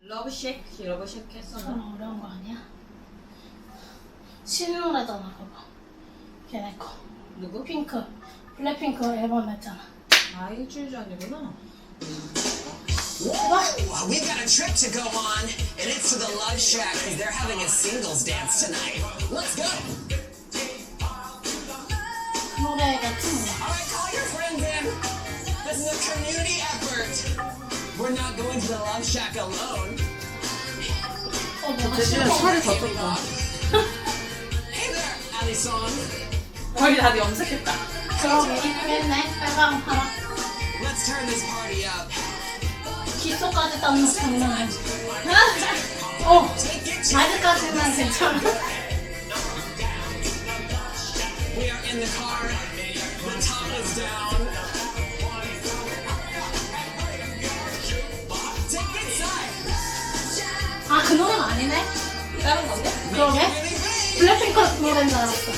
러브 쉐이크, 러브 쉐이크 했었나? 좀 어려운 거 아니야? 신노래잖아 그거 걔네 거 누구? 핑크 블랙핑크 앨범 냈잖아 아 일주일 전이구나. Whoa, we've got a trip to go on, and it's to the Love Shack because they're having a singles dance tonight. Let's go! 그 노래가 참 뭐야 All right, call your friends in. This is a community effort. We're not going to the Love Shack alone. 어 뭐가 대신에 싫어 살이 더 쪘다. Hey there, Alison. 머리 다들 염색했다. 그러게 이쁘겠네 빨강 파랑 Let's turn this party up. 귓속까지 닦는 장난 아니지 어 Take it to 바지까지는 괜찮아 We are in the car. The top is down. 그 노래가 아니네 다른 건데? 그러게. 블랙핑크 노래인 줄 알았어.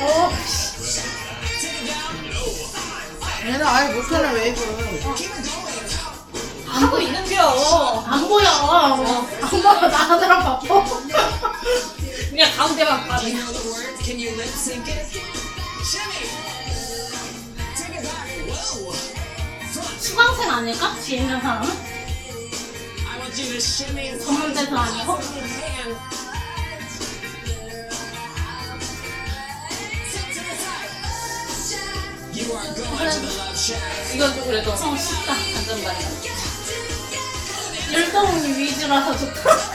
어. 얘는 아예 못하네 웨이브. 하고 있는겨. 안 보여. 안 보여. 나가느라 가운데만 봐. You know the words? Can you lip sync it? Shimmy. Take it back. Whoa. Front. 수강생 아닐까? 뒤에 있는 사람은? I want you to shimmy. 전문대사 아니고? Hand. Sit to the side. You are going to the love shack. 이건 좀 그래도 어, 쉽다. 안전반이야. 일동 위주라서 좋다.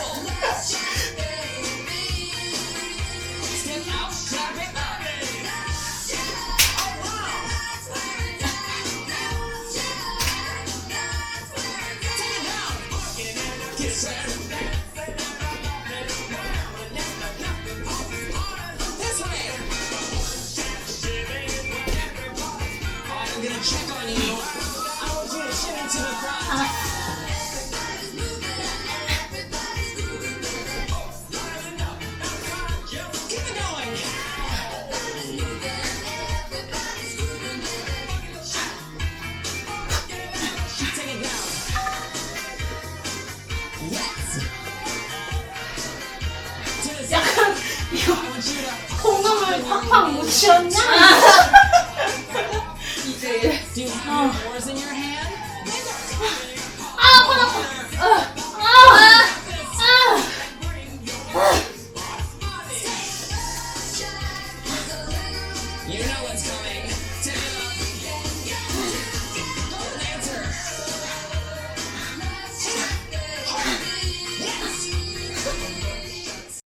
Thank you. 콩나물 팍팍 묻혔냐? 이제? 아, 콩 아파. 아, 아, You know what's coming.